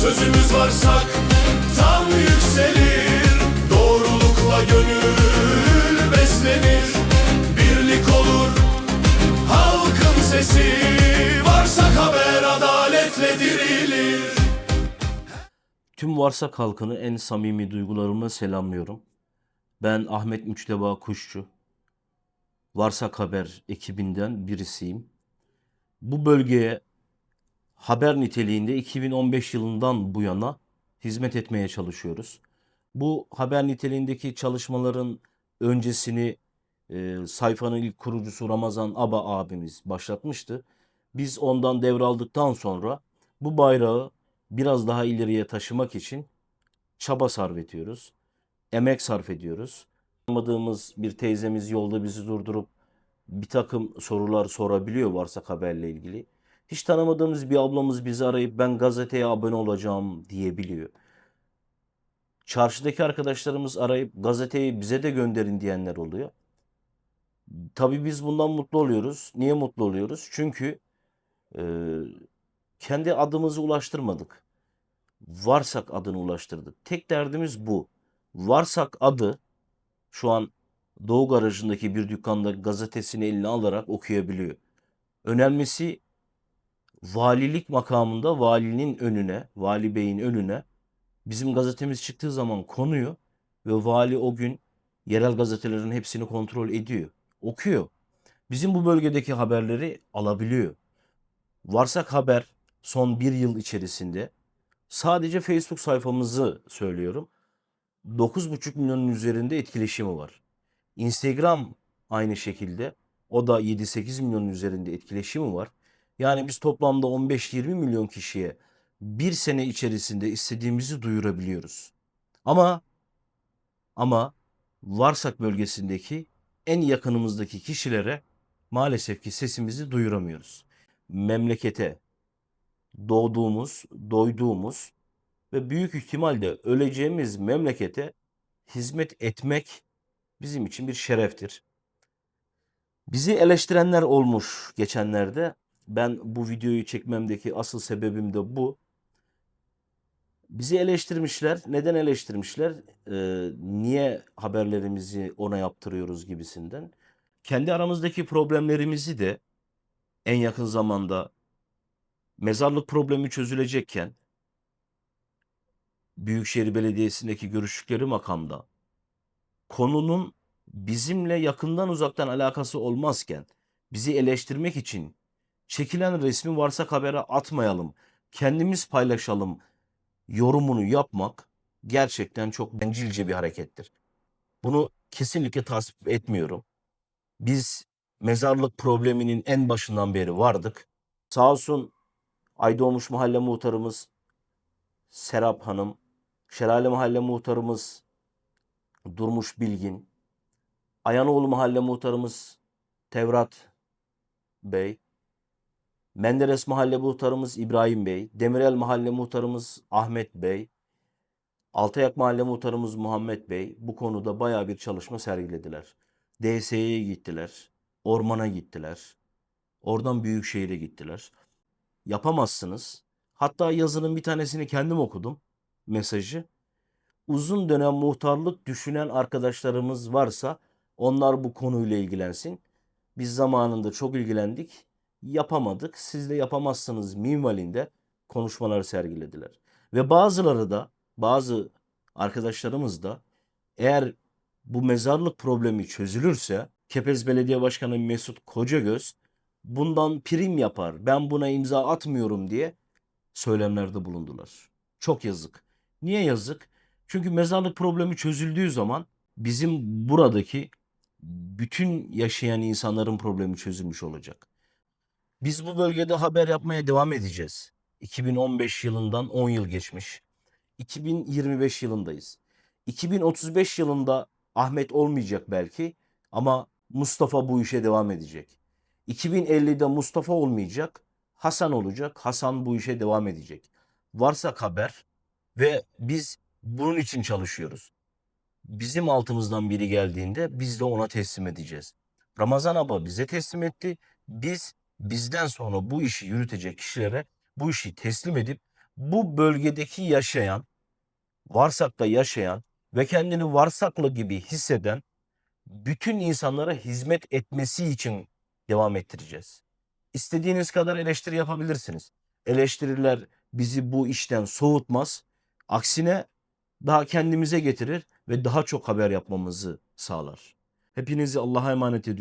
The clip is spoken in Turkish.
Sözümüz varsak tam yükselir Doğrulukla gönül beslenir Birlik olur halkın sesi Varsak haber adaletle dirilir Tüm Varsak halkını en samimi duygularımla selamlıyorum. Ben Ahmet Müçteba Kuşçu. Varsak Haber ekibinden birisiyim. Bu bölgeye haber niteliğinde 2015 yılından bu yana hizmet etmeye çalışıyoruz. Bu haber niteliğindeki çalışmaların öncesini e, sayfanın ilk kurucusu Ramazan Aba abimiz başlatmıştı. Biz ondan devraldıktan sonra bu bayrağı biraz daha ileriye taşımak için çaba sarf ediyoruz. Emek sarf ediyoruz. Tanımadığımız bir teyzemiz yolda bizi durdurup bir takım sorular sorabiliyor varsa haberle ilgili. Hiç tanımadığımız bir ablamız bizi arayıp ben gazeteye abone olacağım diyebiliyor. Çarşıdaki arkadaşlarımız arayıp gazeteyi bize de gönderin diyenler oluyor. Tabii biz bundan mutlu oluyoruz. Niye mutlu oluyoruz? Çünkü e, kendi adımızı ulaştırmadık. Varsak adını ulaştırdık. Tek derdimiz bu. Varsak adı şu an Doğu Garajı'ndaki bir dükkanda gazetesini eline alarak okuyabiliyor. Önemlisi valilik makamında valinin önüne, vali beyin önüne bizim gazetemiz çıktığı zaman konuyor ve vali o gün yerel gazetelerin hepsini kontrol ediyor, okuyor. Bizim bu bölgedeki haberleri alabiliyor. Varsak Haber son bir yıl içerisinde sadece Facebook sayfamızı söylüyorum. 9,5 milyonun üzerinde etkileşimi var. Instagram aynı şekilde. O da 7-8 milyonun üzerinde etkileşimi var. Yani biz toplamda 15-20 milyon kişiye bir sene içerisinde istediğimizi duyurabiliyoruz. Ama ama Varsak bölgesindeki en yakınımızdaki kişilere maalesef ki sesimizi duyuramıyoruz. Memlekete doğduğumuz, doyduğumuz ve büyük ihtimalle öleceğimiz memlekete hizmet etmek bizim için bir şereftir. Bizi eleştirenler olmuş geçenlerde. Ben bu videoyu çekmemdeki asıl sebebim de bu. Bizi eleştirmişler. Neden eleştirmişler? Ee, niye haberlerimizi ona yaptırıyoruz gibisinden. Kendi aramızdaki problemlerimizi de en yakın zamanda mezarlık problemi çözülecekken Büyükşehir Belediyesi'ndeki görüştükleri makamda konunun bizimle yakından uzaktan alakası olmazken bizi eleştirmek için çekilen resmi varsa habere atmayalım, kendimiz paylaşalım yorumunu yapmak gerçekten çok bencilce bir harekettir. Bunu kesinlikle tasvip etmiyorum. Biz mezarlık probleminin en başından beri vardık. Sağ olsun Aydoğmuş Mahalle Muhtarımız Serap Hanım, Şelale Mahalle Muhtarımız Durmuş Bilgin, Ayanoğlu Mahalle Muhtarımız Tevrat Bey, Menderes Mahalle Muhtarımız İbrahim Bey, Demirel Mahalle Muhtarımız Ahmet Bey, Altayak Mahalle Muhtarımız Muhammed Bey bu konuda bayağı bir çalışma sergilediler. DSE'ye gittiler, ormana gittiler, oradan Büyükşehir'e gittiler. Yapamazsınız. Hatta yazının bir tanesini kendim okudum mesajı. Uzun dönem muhtarlık düşünen arkadaşlarımız varsa onlar bu konuyla ilgilensin. Biz zamanında çok ilgilendik, yapamadık. Siz de yapamazsınız minvalinde konuşmalar sergilediler. Ve bazıları da, bazı arkadaşlarımız da eğer bu mezarlık problemi çözülürse Kepez Belediye Başkanı Mesut Kocagöz bundan prim yapar. Ben buna imza atmıyorum diye söylemlerde bulundular. Çok yazık. Niye yazık? Çünkü mezarlık problemi çözüldüğü zaman bizim buradaki bütün yaşayan insanların problemi çözülmüş olacak. Biz bu bölgede haber yapmaya devam edeceğiz. 2015 yılından 10 yıl geçmiş. 2025 yılındayız. 2035 yılında Ahmet olmayacak belki ama Mustafa bu işe devam edecek. 2050'de Mustafa olmayacak, Hasan olacak. Hasan bu işe devam edecek. Varsa haber ve biz bunun için çalışıyoruz. Bizim altımızdan biri geldiğinde biz de ona teslim edeceğiz. Ramazan Aba bize teslim etti. Biz bizden sonra bu işi yürütecek kişilere bu işi teslim edip bu bölgedeki yaşayan, Varsak'ta yaşayan ve kendini Varsaklı gibi hisseden bütün insanlara hizmet etmesi için devam ettireceğiz. İstediğiniz kadar eleştiri yapabilirsiniz. Eleştiriler bizi bu işten soğutmaz. Aksine daha kendimize getirir ve daha çok haber yapmamızı sağlar. Hepinizi Allah'a emanet ediyorum.